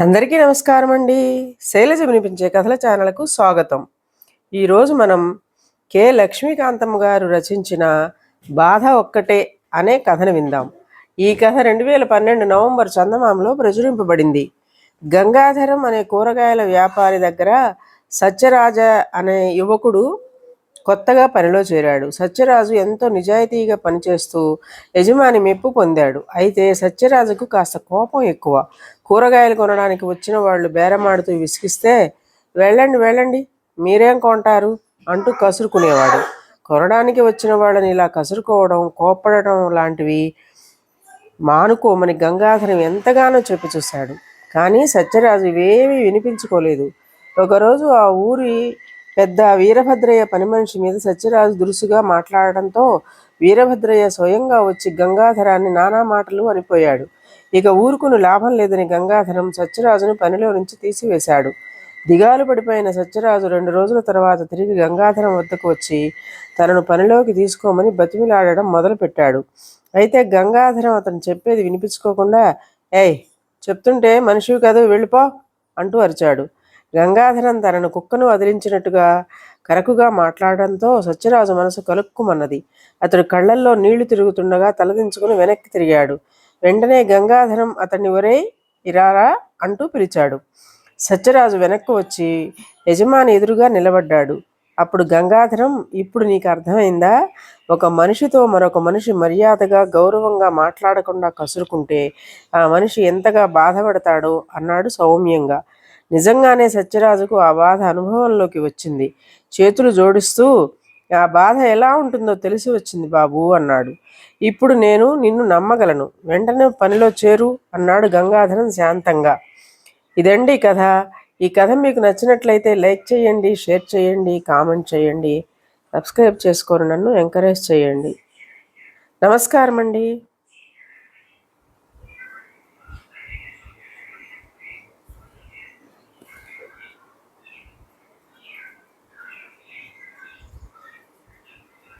అందరికీ నమస్కారం అండి. శైలజ వినిపించే కథల ఛానల్కు స్వాగతం. ఈరోజు మనం కె. లక్ష్మీకాంతమ్మ గారు రచించిన బాధ ఒక్కటే అనే కథను విందాం. ఈ కథ రెండు వేల పన్నెండు నవంబర్ చందమామలో ప్రచురింపబడింది. గంగాధరం అనే కూరగాయల వ్యాపారి దగ్గర సత్యరాజ అనే యువకుడు కొత్తగా పనిలో చేరాడు. సత్యరాజు ఎంతో నిజాయితీగా పనిచేస్తూ యజమాని మెప్పు పొందాడు. అయితే సత్యరాజుకు కాస్త కోపం ఎక్కువ. కూరగాయలు కొనడానికి వచ్చిన వాళ్ళు బేరమాడుతూ విసిగిస్తే వెళ్ళండి వెళ్ళండి మీరేం కొంటారు? అంటూ కసురుకునేవాడు. కొనడానికి వచ్చిన వాళ్ళని ఇలా కసురుకోవడం కోప్పడటం లాంటివి మానుకోమని గంగాధరం ఎంతగానో చెప్పి చూశాడు. కానీ సత్యరాజు ఇవేమీ వినిపించుకోలేదు. ఒకరోజు ఆ ఊరి పెద్ద వీరభద్రయ్య పని మనిషి మీద సత్యరాజు దురుసుగా మాట్లాడడంతో వీరభద్రయ్య స్వయంగా వచ్చి గంగాధరాన్ని నానా మాటలు అనిపోయాడు ఇక ఊరుకును లాభం లేదని గంగాధరం సత్యరాజును పనిలో నుంచి తీసివేశాడు. దిగాలు పడిపోయిన సత్యరాజు రెండు రోజుల తర్వాత తిరిగి గంగాధరం వద్దకు వచ్చి తనను పనిలోకి తీసుకోమని బతిమిలాడడం మొదలుపెట్టాడు. అయితే గంగాధరం అతను చెప్పేది వినిపించుకోకుండా ఏయ్ చెప్తుంటే మనిషివి కాదు వెళ్ళిపో అంటూ అరిచాడు. గంగాధరం తనను కుక్కను వదిలించినట్టుగా కరకుగా మాట్లాడడంతో సత్యరాజు మనసు కలుక్కుమన్నది. అతడు కళ్ళల్లో నీళ్ళు తిరుగుతుండగా తలదించుకుని వెనక్కి తిరిగాడు. వెంటనే గంగాధరం అతన్ని ఒరే ఇరారా అంటూ పిలిచాడు. సత్యరాజు వెనక్కు వచ్చి యజమాని ఎదురుగా నిలబడ్డాడు. అప్పుడు గంగాధరం ఇప్పుడు నీకు అర్థమైందా? ఒక మనిషితో మరొక మనిషి మర్యాదగా గౌరవంగా మాట్లాడకుండా కసురుకుంటే ఆ మనిషి ఎంతగా బాధపడతాడో అన్నాడు సౌమ్యంగా. నిజంగానే సత్యరాజుకు ఆ బాధ అనుభవంలోకి వచ్చింది. చేతులు జోడిస్తూ ఆ బాధ ఎలా ఉంటుందో తెలిసి వచ్చింది బాబు అన్నాడు. ఇప్పుడు నేను నిన్ను నమ్మగలను. వెంటనే పనిలో చేరు అన్నాడు గంగాధరం శాంతంగా. ఇదండి కథ. ఈ కథ మీకు నచ్చినట్లయితే లైక్ చేయండి షేర్ చేయండి కామెంట్ చేయండి. సబ్స్క్రైబ్ చేసుకొని నన్ను ఎంకరేజ్ చేయండి. నమస్కారం అండి